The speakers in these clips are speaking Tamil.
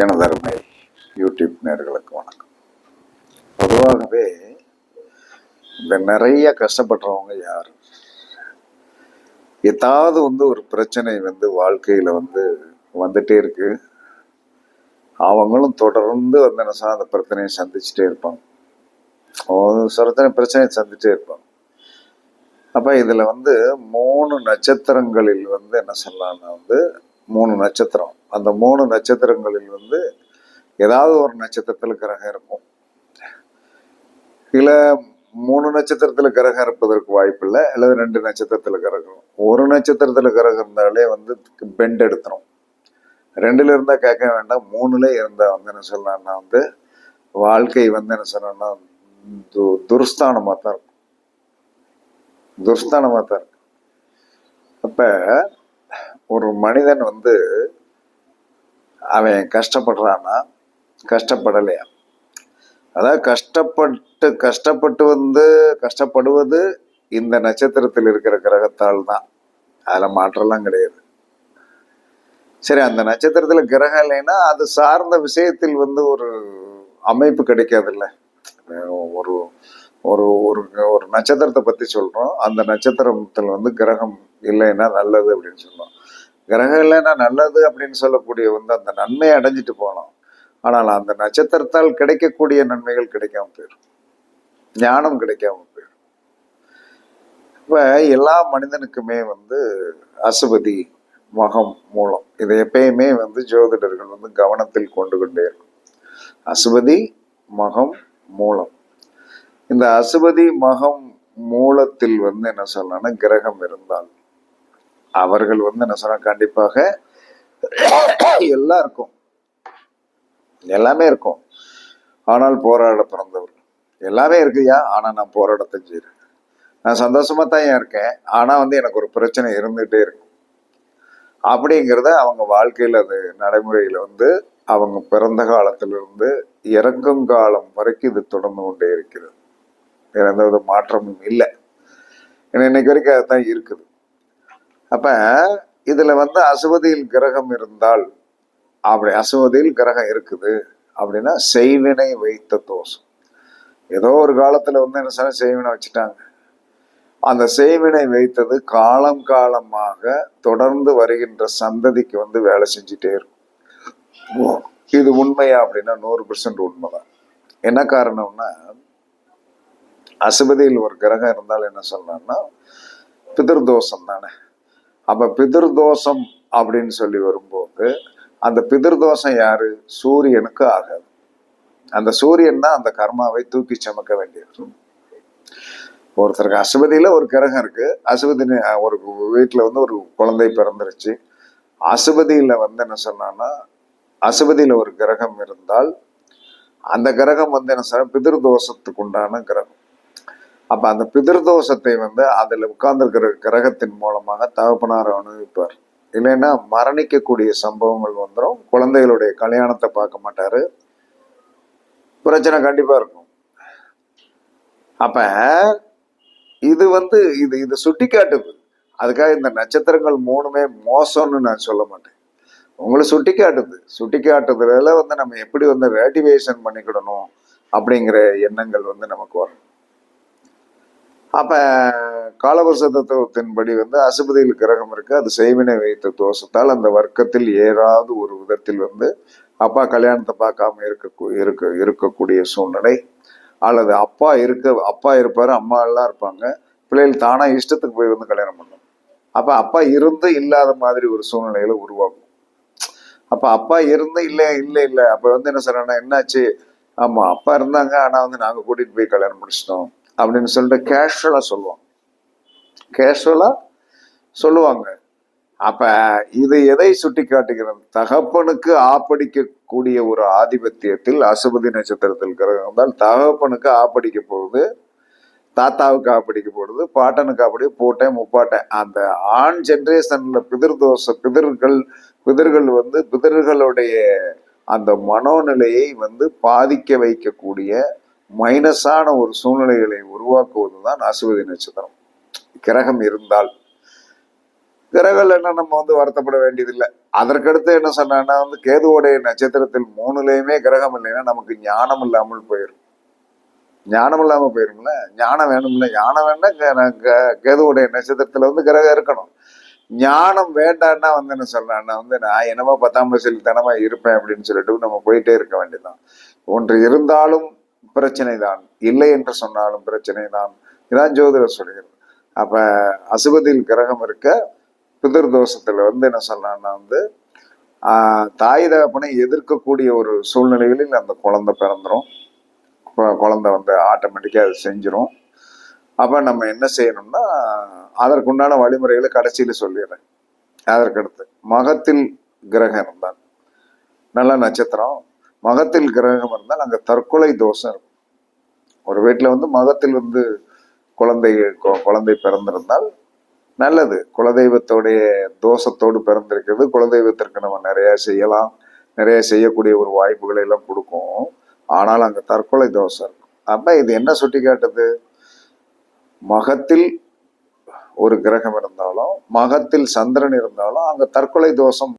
எனது அருமை யூடியூப் நேர்களுக்கு வணக்கம். பொதுவாகவே இந்த நிறைய கஷ்டப்படுறவங்க யார்? ஏதாவது வந்து ஒரு பிரச்சனை வந்து வாழ்க்கையில் வந்து வந்துட்டே இருக்கு. அவங்களும் தொடர்ந்து வந்து என்ன சொன்னா அந்த பிரச்சனையை சந்திச்சுட்டே இருப்பாங்க. சிறத்தனை பிரச்சனையை சந்திச்சுட்டே இருப்பாங்க. அப்போ இதில் வந்து மூணு நட்சத்திரங்களில் வந்து என்ன சொல்லலாம்னா வந்து மூணு நட்சத்திரம். அந்த மூணு நட்சத்திரங்களில் வந்து ஏதாவது ஒரு நட்சத்திரத்தில் கிரகம் இருக்கும். இல்லை மூணு நட்சத்திரத்தில் கிரகம் இருப்பதற்கு வாய்ப்பு இல்லை. அல்லது ரெண்டு நட்சத்திரத்தில் கிரகம் ஒரு நட்சத்திரத்தில் கிரகம் இருந்தாலே வந்து பெண்ட் எடுத்துரும். ரெண்டுல இருந்தால் கேட்க வேண்டாம். மூணுல இருந்தால் வந்து என்ன சொல்லலாம்னா வந்து வாழ்க்கை வந்து என்ன சொல்லணும்னா து துர்ஸ்தானமாக தான் இருக்கும். துர்ஸ்தானமாக தான் இருக்கும். அப்போ ஒரு மனிதன் வந்து அவன் கஷ்டப்படுறான்னா கஷ்டப்படலையா? அதாவது கஷ்டப்பட்டு கஷ்டப்பட்டு வந்து கஷ்டப்படுவது இந்த நட்சத்திரத்தில் இருக்கிற கிரகத்தால் தான். அதில் மாற்றம்லாம் கிடையாது. சரி அந்த நட்சத்திரத்தில் கிரகம் இல்லைன்னா அது சார்ந்த விஷயத்தில் வந்து ஒரு அமைப்பு கிடைக்காதுல்ல. ஒரு ஒரு ஒரு ஒரு நட்சத்திரத்தை பற்றி சொல்கிறோம் அந்த நட்சத்திரத்தில் வந்து கிரகம் இல்லைன்னா நல்லது அப்படின்னு சொல்கிறோம் கிரகம் இல்லைன்னா நல்லது அப்படின்னு சொல்லக்கூடிய வந்து அந்த நன்மையை அடைஞ்சிட்டு போகலாம் ஆனால் அந்த நட்சத்திரத்தால் கிடைக்கக்கூடிய நன்மைகள் கிடைக்காம போயிடும். ஞானம் கிடைக்காம போயிடும். இப்போ எல்லா மனிதனுக்குமே வந்து அசுபதி மகம் மூலம் இதை எப்பயுமே வந்து ஜோதிடர்கள் வந்து கவனத்தில் கொண்டு கொண்டே இருக்கும். அசுபதி மகம் மூலம். இந்த அசுபதி மகம் மூலத்தில் வந்து என்ன சொல்லலாம்னா கிரகம் இருந்தால் அவர்கள் வந்து என்ன சொன்னா கண்டிப்பாக எல்லாம் இருக்கும் எல்லாமே இருக்கும். ஆனால் போராட பிறந்தவர் எல்லாமே இருக்குயா ஆனால் நான் போராடத்தை செய்கிறேன் நான் சந்தோஷமா தான் ஏன் இருக்கேன்? ஆனால் வந்து எனக்கு ஒரு பிரச்சனை இருந்துகிட்டே இருக்கும். அப்படிங்கிறத அவங்க வாழ்க்கையில் அது நடைமுறையில் வந்து அவங்க பிறந்த காலத்திலிருந்து இறக்கும் காலம் வரைக்கும் இது தொடர்ந்து கொண்டே இருக்கிறது. வேற எந்த வித மாற்றமும் இல்லை. ஏன்னா இன்னைக்கு வரைக்கும் அதுதான் இருக்குது. அப்ப இதுல வந்து அசுவதியில் கிரகம் இருந்தால் அப்படி அசுவதியில் கிரகம் இருக்குது அப்படின்னா செய்வினை வைத்த தோஷம். ஏதோ ஒரு காலத்துல வந்து என்ன சொன்னா செய்வினை வச்சுட்டாங்க. அந்த செய்வினை வைத்தது காலம் காலமாக தொடர்ந்து வருகின்ற சந்ததிக்கு வந்து வேலை செஞ்சுட்டே இருக்கும். இது உண்மையா அப்படின்னா நூறு பெர்சன்ட் உண்மைதான். என்ன காரணம்னா அசுபதியில் ஒரு கிரகம் இருந்தால் என்ன சொல்லலாம்னா பிதர்தோஷம் தானே. அப்ப பிதிர்தோஷம் அப்படின்னு சொல்லி வரும்போது அந்த பிதிர்தோஷம் யாரு? சூரியனுக்கு ஆகாது. அந்த சூரியன் தான் அந்த கர்மாவை தூக்கி சுமக்க வேண்டியது ஒருத்தருக்கு அசுபதியில ஒரு கிரகம் இருக்கு. அசுபதி ஒரு வீட்டுல வந்து ஒரு குழந்தை பிறந்துருச்சு. அசுபதியில வந்து என்ன சொன்னான்னா அசுபதியில ஒரு கிரகம் இருந்தால் அந்த கிரகம் வந்து என்ன சொன்ன பிதிர்தோஷத்துக்கு உண்டான கிரகம். அப்ப அந்த பிதிர்தோஷத்தை வந்து அதுல உட்கார்ந்துருக்கிற கிரகத்தின் மூலமாக தகப்பனார் அனுபவிப்பார். இல்லைன்னா மரணிக்கக்கூடிய சம்பவங்கள் வந்துடும் குழந்தைகளுடைய கல்யாணத்தை பார்க்க மாட்டாரு. பிரச்சனை கண்டிப்பா இருக்கும். அப்ப இது வந்து இது இது சுட்டி காட்டுது அதுக்காக இந்த நட்சத்திரங்கள் மூணுமே மோசம்னு நான் சொல்ல மாட்டேன். உங்களை சுட்டி காட்டுது சுட்டி காட்டுறதுல வந்து நம்ம எப்படி வந்து ரேட்டிவேஷன் பண்ணிக்கிடணும் அப்படிங்கிற எண்ணங்கள் வந்து நமக்கு வரும். அப்போ காலவர்ஷ தத்துவத்தின்படி வந்து அசுபதியில் கிரகம் இருக்கு. அது செய்வினை வைத்த தோஷத்தால் அந்த வர்க்கத்தில் ஏறாவது ஒரு விதத்தில் வந்து அப்பா கல்யாணத்தை பார்க்காம இருக்க இருக்க இருக்கக்கூடிய சூழ்நிலை. அல்லது அப்பா இருக்க அப்பா இருப்பார் அம்மா எல்லாம் இருப்பாங்க. பிள்ளைகள் தானாக இஷ்டத்துக்கு போய் வந்து கல்யாணம் பண்ணும். அப்போ அப்பா இருந்து இல்லாத மாதிரி ஒரு சூழ்நிலையில உருவாகும். அப்போ அப்பா இருந்து இல்லை இல்லை இல்லை. அப்போ வந்து என்ன சொல்கிறேன்னா என்னாச்சு? ஆமாம் அப்பா இருந்தாங்க ஆனால் வந்து நாங்கள் கூட்டிகிட்டு போய் கல்யாணம் முடிச்சிட்டோம். அப்படின்னு சொல்லிட்டு கேஷுவலாக சொல்லுவாங்க. கேஷுவலாக சொல்லுவாங்க. அப்போ இது எதை சுட்டி காட்டுகிறது தகப்பனுக்கு ஆப்படிக்கக்கூடிய ஒரு ஆதிபத்தியத்தில் அசுபதி நட்சத்திரத்தில் கிரகம் இருந்தால் தகப்பனுக்கு ஆப்படிக்க போகுது தாத்தாவுக்கு ஆப்படிக்க போடுது பாட்டனுக்கு அப்படி போட்டேன் முப்பாட்டேன் அந்த ஆண் ஜென்ரேஷன்ல பிதிர்தோஷ பிதிர்கள் பிதிர்கள் வந்து பிதிர்களுடைய அந்த மனோநிலையை வந்து பாதிக்க வைக்கக்கூடிய மைனஸான ஒரு சூழ்நிலைகளை உருவாக்குவது தான் அசுவதி நட்சத்திரம். கிரகம் இருந்தால். கிரகங்கள் என்ன நம்ம வந்து வருத்தப்பட வேண்டியதில்லை. அதற்கடுத்து என்ன சொன்னா வந்து கேதுவோடைய நட்சத்திரத்தில் மூணுலேயுமே கிரகம் இல்லைன்னா நமக்கு ஞானம் இல்லாமல் போயிடும் ஞானம் இல்லாமல் போயிரும்ல? ஞானம் வேணும்ல? ஞானம் வேணா கேதுவோடைய கே- கேதுவுடைய நட்சத்திரத்துல வந்து கிரகம் இருக்கணும். ஞானம் வேண்டான்னா வந்து என்ன சொல்றான்னா வந்து நான் என்னமோ பத்தாம் வயசுலத்தனமா இருப்பேன் அப்படின்னு சொல்லிட்டு நம்ம போயிட்டே இருக்க வேண்டியதுதான். ஒன்று இருந்தாலும் பிரச்சனை தான் இல்லை என்று சொன்னாலும் பிரச்சனை தான் இதான் ஜோதிடர் சொல்கிறது அப்ப அசுபதியில் கிரகம் இருக்க பிதர் தோஷத்துல வந்து என்ன சொல்லலாம்னா வந்து தாய் தகப்பனை எதிர்க்கக்கூடிய ஒரு சூழ்நிலைகளில் அந்த குழந்தை பிறந்துரும். கு- குழந்தை வந்து ஆட்டோமேட்டிக்காக அது செஞ்சிடும் அப்போ நம்ம என்ன செய்யணும்னா அதற்குண்டான வழிமுறைகளை கடைசியில் சொல்லிடுறேன். அதற்கடுத்து மகத்தில் கிரகம் இருந்தால். நல்ல நட்சத்திரம் மகத்தில் கிரகம் இருந்தால் அங்கே தற்கொலை தோஷம் இருக்கும். ஒரு வீட்டில் வந்து மகத்தில் வந்து குழந்தை குழந்தை பிறந்திருந்தால் நல்லது. குலதெய்வத்தோடைய தோஷத்தோடு பிறந்திருக்கிறது. குலதெய்வத்திற்கு நம்ம நிறைய செய்யலாம். நிறைய செய்யக்கூடிய ஒரு வாய்ப்புகளை எல்லாம் கொடுக்கும். ஆனால் அங்கே தற்கொலை தோஷம் இருக்கும். அப்போ இது என்ன சுட்டி காட்டுது மகத்தில் ஒரு கிரகம் இருந்தாலும் மகத்தில் சந்திரன் இருந்தாலும் அங்கே தற்கொலை தோஷம்.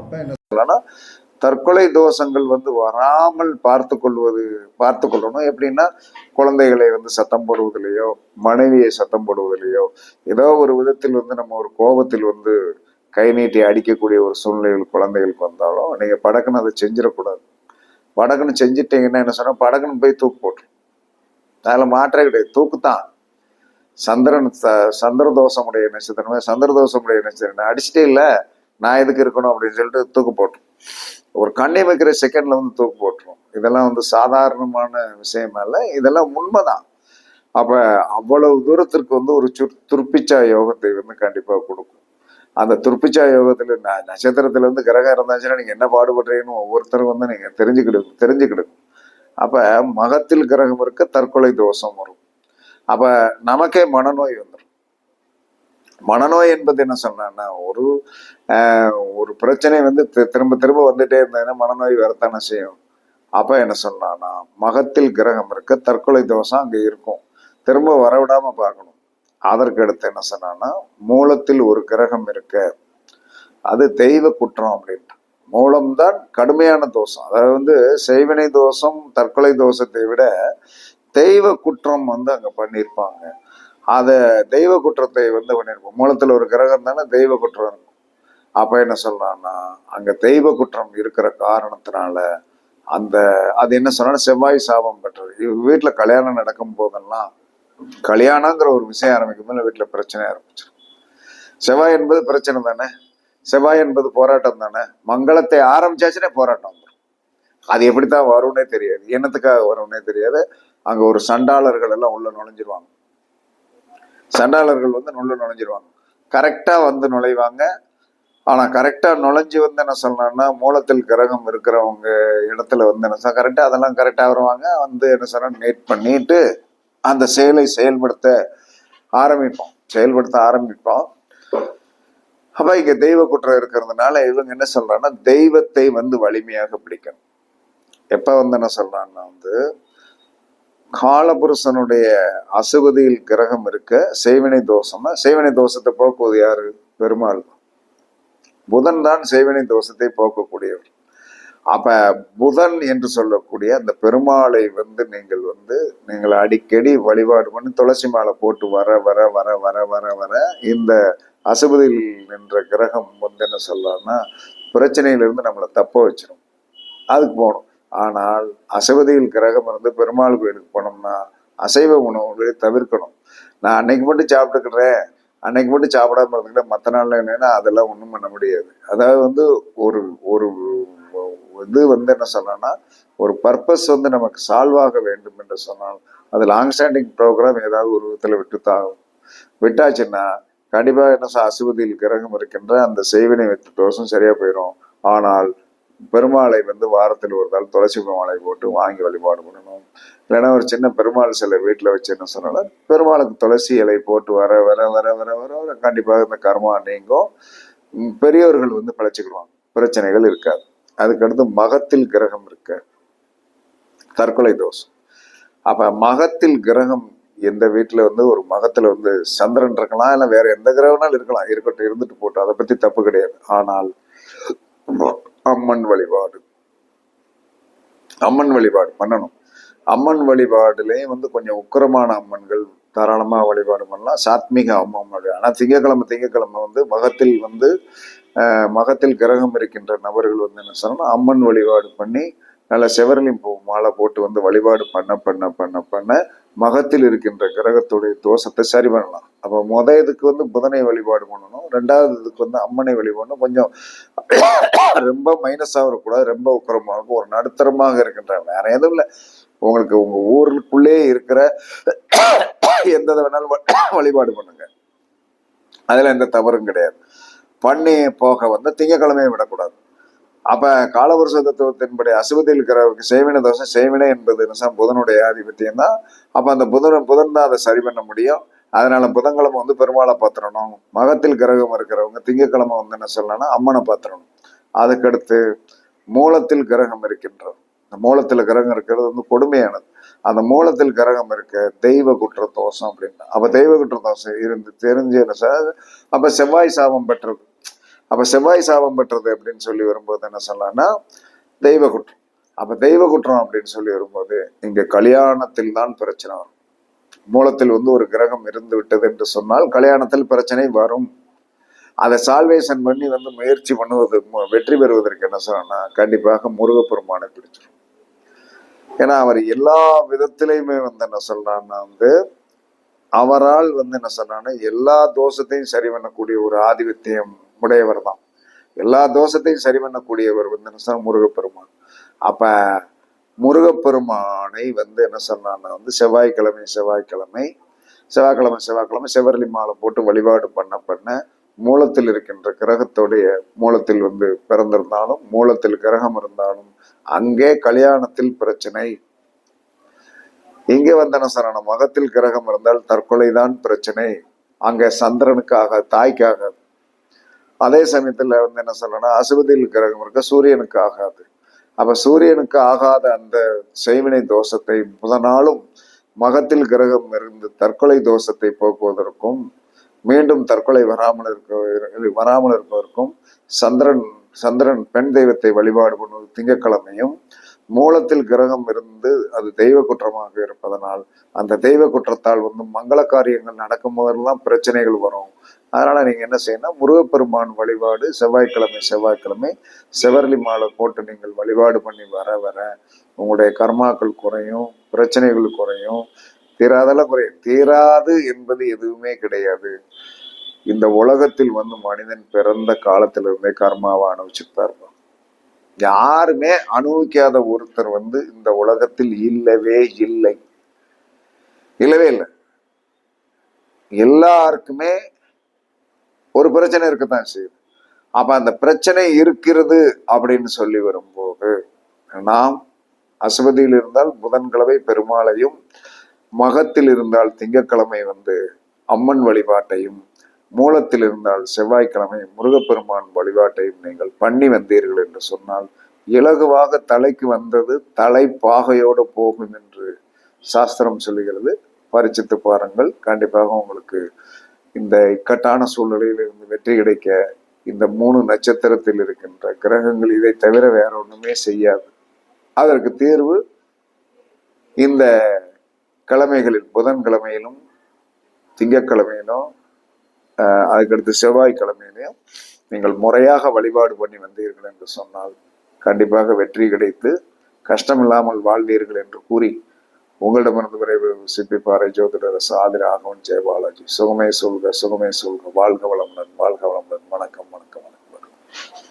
அப்போ என்ன சொல்லலாம் தற்கொலை தோஷங்கள் வந்து வராமல் பார்த்து கொள்வது பார்த்து கொள்ளணும். எப்படின்னா குழந்தைகளை வந்து சத்தம் போடுவதிலேயோ மனைவியை சத்தம் போடுவதிலேயோ ஏதோ ஒரு விதத்தில் வந்து நம்ம ஒரு கோபத்தில் வந்து கை நீட்டி அடிக்கக்கூடிய ஒரு சூழ்நிலைகள் குழந்தைகளுக்கு வந்தாலும் நீங்க படக்குன்னு அதை செஞ்சிடக்கூடாது. படக்குன்னு செஞ்சிட்டீங்கன்னா என்ன சொன்னா படக்குன்னு போய் தூக்கு போட்டுரும் அதில் மாற்றே கிடையாது. தூக்கு தான் சந்திரன் ச- சந்திர தோஷமுடைய நட்சத்திரமே சந்திர தோஷமுடைய நட்சத்திரம் அடிச்சிட்டே இல்லை நான் எதுக்கு இருக்கணும் அப்படின்னு சொல்லிட்டு தூக்கு போட்டுரும் ஒரு கண்ணை வைக்கிற செகண்ட்ல வந்து தூக்கு போட்டுரும். இதெல்லாம் வந்து சாதாரணமான விஷயம் அல்ல. இதெல்லாம் உண்மைதான். அப்ப அவ்வளவு தூரத்திற்கு வந்து ஒரு சுர் துர்ப்பிச்சா யோகத்தை வந்து கண்டிப்பா கொடுக்கும். அந்த துர்ப்பிச்சா யோகத்துல ந- நட்சத்திரத்துல வந்து கிரகம் இருந்தாச்சுன்னா நீங்க என்ன பாடுபடுறீங்கன்னு ஒவ்வொருத்தரும் வந்து நீங்க தெரிஞ்சுக்கிடு தெரிஞ்சுக்கிடுங்க அப்ப மகத்தில் கிரகம் இருக்க தற்கொலை தோஷம் வரும். அப்ப நமக்கே மனநோய் வந்து மனநோய் என்பது என்ன சொன்னா ஒரு ஒரு பிரச்சனை வந்து திரும்ப திரும்ப வந்துட்டே இருந்ததுன்னா மனநோய் வரத்தானே செய்யும். அப்போ என்ன சொன்னான்னா மகத்தில் கிரகம் இருக்க தற்கொலை தோஷம் அங்கே இருக்கும். திரும்ப வரவிடாம பார்க்கணும். அதற்கு அடுத்து என்ன சொன்னான்னா மூலத்தில் ஒரு கிரகம் இருக்க அது தெய்வ குற்றம் அப்படின்ட்டு. மூலம்தான் கடுமையான தோஷம். அதாவது வந்து செய்வினை தோஷம் தற்கொலை தோஷத்தை விட தெய்வ குற்றம் வந்து அங்கே பண்ணியிருப்பாங்க. அதை தெய்வ குற்றத்தை வந்து பண்ணியிருப்போம் மூலத்தில் ஒரு கிரகம் தானே தெய்வ குற்றம் இருக்கும். அப்போ என்ன சொல்கிறான்னா அங்கே தெய்வ குற்றம் இருக்கிற காரணத்தினால அந்த அது என்ன சொன்னா செவ்வாய் சாபம் பெற்றது. இவங்க வீட்டில் கல்யாணம் நடக்கும் போதெல்லாம் கல்யாணங்கிற ஒரு விஷயம் ஆரம்பிக்கும் போது வீட்டில் பிரச்சனை ஆரம்பிச்சிடும் செவ்வாய் என்பது பிரச்சனை தானே? செவ்வாய் என்பது போராட்டம் தானே? மங்களத்தை ஆரம்பிச்சாச்சுனே போராட்டம் வந்துடும் அது எப்படித்தான் வரும்னே தெரியாது. என்னத்துக்காக வரும்னே தெரியாது. அங்கே ஒரு சண்டாளர்கள் எல்லாம் உள்ள நுழைஞ்சிருவாங்க. சண்டாளர்கள் வந்து நுள்ள நுழைஞ்சிருவாங்க. கரெக்டாக வந்து நுழைவாங்க. ஆனால் கரெக்டாக நுழைஞ்சு வந்து என்ன சொல்லணும்னா மூலத்தில் கிரகம் இருக்கிறவங்க இடத்துல வந்து என்ன சொன்னா கரெக்டாக அதெல்லாம் கரெக்டாக வருவாங்க. வந்து என்ன சொன்னா நேட் பண்ணிட்டு அந்த செயலை செயல்படுத்த ஆரம்பிப்போம். செயல்படுத்த ஆரம்பிப்போம். அப்போ இங்கே தெய்வ குற்றம் இருக்கிறதுனால இவங்க என்ன சொல்கிறாங்கன்னா தெய்வத்தை வந்து வலிமையாக பிடிக்கணும். எப்போ வந்து என்ன சொல்கிறான்னா வந்து காலபுருஷனுடைய அசுவதியில் கிரகம் இருக்க சேவினை தோஷம்னா சேவினை தோஷத்தை போக்குவது யாரு? பெருமாள். புதன் தான் சேவினை தோஷத்தை போக்கக்கூடியவர். அப்ப புதன் என்று சொல்லக்கூடிய அந்த பெருமாளை வந்து நீங்கள் வந்து நீங்கள் அடிக்கடி வழிபாடு பண்ணி துளசி மாலை போட்டு வர வர வர வர வர வர இந்த அசுபதியில் நின்ற கிரகம் வந்து என்ன சொல்லலாம்னா பிரச்சனையிலிருந்து நம்மளை தப்ப வச்சிடும் அதுக்கு போகணும். ஆனால் அசவதியில் கிரகம் இருந்து பெருமாள் கோயிலுக்கு போனோம்னா அசைவ உணவுகளை தவிர்க்கணும். நான் அன்னைக்கு மட்டும் சாப்பிட்டுக்கிறேன். அன்னைக்கு மட்டும் சாப்பிடாம இருந்துக்கிட்டேன் மற்ற நாளில் என்னன்னா அதெல்லாம் ஒன்றும் பண்ண முடியாது. அதாவது வந்து ஒரு ஒரு இது வந்து என்ன சொல்லணும்னா ஒரு பர்பஸ் வந்து நமக்கு சால்வ் ஆக வேண்டும் என்று சொன்னால் அது லாங் ஸ்டாண்டிங் ப்ரோக்ராம் ஏதாவது ஒரு விதத்தில் விட்டுத்தாகும் விட்டாச்சுன்னா கண்டிப்பாக என்ன அசுபதியில் அசுவதியில் கிரகம் இருக்கின்ற அந்த செய்வினை வைத்த தோஷம் சரியாக போயிடும் ஆனால் பெருமாளை வந்து வாரத்தில் ஒரு நாள் துளசி மாலை போட்டு வாங்கி வழிபாடு பண்ணணும். இல்லைன்னா ஒரு சின்ன பெருமாள் சிலை வீட்டில் வச்சு என்ன சொன்னாலும் பெருமாளுக்கு துளசி இலை போட்டு வர வர வர வர வர வர. கண்டிப்பாக இந்த கர்மா நீங்கும். பெரியவர்கள் வந்து பிழைச்சிக்கிடுவாங்க. பிரச்சனைகள் இருக்காது. அதுக்கடுத்து மகத்தில் கிரகம் இருக்க. தற்கொலை தோஷம். அப்போ மகத்தில் கிரகம் எந்த வீட்டில் வந்து ஒரு மகத்தில் வந்து சந்திரன் இருக்கலாம் இல்லை வேற எந்த கிரகம்னாலும் இருக்கலாம். இருக்கட்டும் இருந்துட்டு போட்டோம். அதை பற்றி தப்பு கிடையாது. ஆனால் அம்மன் வழிபாடு. அம்மன் வழிபாடு பண்ணணும். அம்மன் வழிபாடுலயும் வந்து கொஞ்சம் உக்கிரமான அம்மன்கள் தாராளமா வழிபாடு பண்ணலாம். சாத்மீக அம்மன் வழிபாடு ஆனா திங்கக்கிழமை திங்கக்கிழமை வந்து மகத்தில் வந்து ஆஹ், மகத்தில் கிரகம் இருக்கின்ற நபர்கள் வந்து என்ன சொன்னால் அம்மன் வழிபாடு பண்ணி நல்ல செவரலி பூ மாலை போட்டு வந்து வழிபாடு பண்ண பண்ண பண்ண பண்ண மகத்தில் இருக்கின்ற கிரகத்துடைய தோஷத்தை சரி பண்ணலாம். அப்போ முத இதுக்கு வந்து புதனை வழிபாடு பண்ணணும். ரெண்டாவது இதுக்கு வந்து அம்மனை வழிபாடணும். கொஞ்சம் ரொம்ப மைனஸாக வரக்கூடாது. ரொம்ப உக்கரமாக இருக்கும். ஒரு நடுத்தரமாக இருக்கின்ற வேற எதுவும் இல்லை. உங்களுக்கு உங்க ஊருக்குள்ளே இருக்கிற எந்த வேணாலும் வழிபாடு பண்ணுங்க. அதுல எந்த தவறும் கிடையாது. பண்ணி போக வந்து திங்கக்கிழமையை விடக்கூடாது. அப்ப காலவருஷ தத்துவத்தின்படி அசுபதியில் இருக்கிறவருக்கு சேவின தோஷம் செய்வினை என்பது நிசம் புதனுடைய ஆதிபத்தியம் தான் அப்ப அந்த புதன் புதன் தான் அதை சரி பண்ண முடியும். அதனால புதன்கிழமை வந்து பெருமாளை பாத்திரணும் மகத்தில் கிரகம் இருக்கிறவங்க திங்கக்கிழமை வந்து என்ன சொல்லணும்னா அம்மனை பாத்திரணும் அதுக்கடுத்து மூலத்தில் கிரகம் இருக்கின்றது. இந்த மூலத்தில் கிரகம் இருக்கிறது வந்து கொடுமையானது. அந்த மூலத்தில் கிரகம் இருக்க தெய்வ குற்ற தோஷம் அப்படின்னா அப்ப தெய்வ குற்ற தோஷம் இருந்து தெரிஞ்சு என்ன சார்? அப்ப செவ்வாய் சாபம் பெற்றது. அப்ப செவ்வாய் சாபம் பெற்றது அப்படின்னு சொல்லி வரும்போது என்ன சொல்லலாம்னா தெய்வ குற்றம் அப்ப தெய்வ குற்றம் அப்படின்னு சொல்லி வரும்போது இங்க கல்யாணத்தில் தான் பிரச்சனை வரும். மூலத்தில் வந்து ஒரு கிரகம் இருந்து விட்டது என்று சொன்னால் கல்யாணத்தில் பிரச்சனை வரும். அதை சால்வேஷன் பண்ணி வந்து முயற்சி பண்ணுவது மு- வெற்றி பெறுவதற்கு என்ன சொல்லணும்னா கண்டிப்பாக முருகப்பெருமானை பிடிச்சிடும் ஏன்னா அவர் எல்லா விதத்திலையுமே வந்து என்ன சொல்றான்னா வந்து அவரால் வந்து என்ன சொல்றான்னா எல்லா தோஷத்தையும் சரி பண்ணக்கூடிய ஒரு ஆதிபத்தியம் உடையவர் தான் எல்லா தோஷத்தையும் சரி பண்ணக்கூடியவர் வந்து என்ன சொன்ன முருகப்பெருமான். அப்ப முருகப்பெருமானை வந்து என்ன சொன்னான்னா வந்து செவ்வாய்க்கிழமை செவ்வாய்க்கிழமை செவ்வாய்க்கிழமை செவ்வாய்க்கிழமை செவரலி மாலை போட்டு வழிபாடு பண்ண பண்ண மூலத்தில் இருக்கின்ற கிரகத்துடைய மூலத்தில் வந்து பிறந்திருந்தாலும் மூலத்தில் கிரகம் இருந்தாலும் அங்கே கல்யாணத்தில் பிரச்சனை. இங்கே வந்தன சரணம் மகத்தில் கிரகம் இருந்தால் தற்கொலைதான் பிரச்சனை. அங்கே சந்திரனுக்காக தாய்க்காக அதே சமயத்துல வந்து என்ன சொல்லணும்னா அசுபதியில் கிரகம் இருக்க சூரியனுக்கு ஆகாது. அப்ப சூரியனுக்கு ஆகாத அந்த செய்வினை தோஷத்தை முதனாலும் மகத்தில் கிரகம் இருந்து தற்கொலை தோஷத்தை போக்குவதற்கும் மீண்டும் தற்கொலை வராமல் இருக்க வராமல் இருப்பதற்கும் சந்திரன் சந்திரன் பெண் தெய்வத்தை வழிபாடு பண்ணுவது திங்கட்கிழமையும் மூலத்தில் கிரகம் இருந்து அது தெய்வ குற்றமாக இருப்பதனால் அந்த தெய்வ குற்றத்தால் வந்து மங்கள காரியங்கள் நடக்கும் போதெல்லாம் பிரச்சனைகள் வரும். அதனால நீங்க என்ன செய்யணும் முருகப்பெருமான் வழிபாடு செவ்வாய்க்கிழமை செவ்வாய்க்கிழமை செவரலி மாலை போட்டு நீங்கள் வழிபாடு பண்ணி வர வர உங்களுடைய கர்மாக்கள் குறையும் பிரச்சனைகள் குறையும் தீராதெல்லாம் குறையும். தீராது என்பது எதுவுமே கிடையாது. இந்த உலகத்தில் வந்து மனிதன் பிறந்த காலத்திலிருந்தே கர்மாவை அனுபவிச்சுட்டு இருப்பான் யாருமே அனுபவிக்காத ஒருத்தர் வந்து இந்த உலகத்தில் இல்லவே இல்லை. இல்லவே இல்லை. எல்லாருக்குமே ஒரு பிரச்சனை இருக்கத்தான் செய்யுது. அப்ப அந்த பிரச்சனை இருக்கிறது அப்படின்னு சொல்லி வரும்போது நாம் அசுவதியில் இருந்தால் புதன்கிழமை பெருமாளையும் மகத்தில் இருந்தால் திங்கட்கிழமை வந்து அம்மன் வழிபாட்டையும் மூலத்தில் இருந்தால் செவ்வாய்க்கிழமை முருகப்பெருமான் வழிபாட்டையும் நீங்கள் பண்ணி வந்தீர்கள் என்று சொன்னால் இலகுவாக தலைக்கு வந்தது தலைப்பாகையோடு போகும் என்று சாஸ்திரம் சொல்லுகிறது. பரிச்சித்து பாருங்கள். கண்டிப்பாக உங்களுக்கு இந்த இக்கட்டான சூழ்நிலையில் இருந்து வெற்றி கிடைக்க இந்த மூணு நட்சத்திரத்தில் இருக்கின்ற கிரகங்கள் இதை தவிர வேற ஒண்ணுமே செய்யாது. அதற்கு தீர்வு இந்த கிழமைகளில் புதன்கிழமையிலும் திங்கட்கிழமையிலும் ஆஹ், அதுக்கடுத்து செவ்வாய்க்கிழமையிலையும் நீங்கள் முறையாக வழிபாடு பண்ணி வந்தீர்கள் என்று சொன்னால் கண்டிப்பாக வெற்றி கிடைத்து கஷ்டமில்லாமல் வாழ்வீர்கள் என்று கூறி உங்களிடமிருந்து விரைவில் சிப்பி பாறை ஜோதிடர் சாதி ராகவன் ஜெயபாலாஜி சுகமே சொல்க சுகமே சொல்க. வாழ்க வளமுடன் வாழ்க வளமுடன். வணக்கம் வணக்கம் வணக்கம்.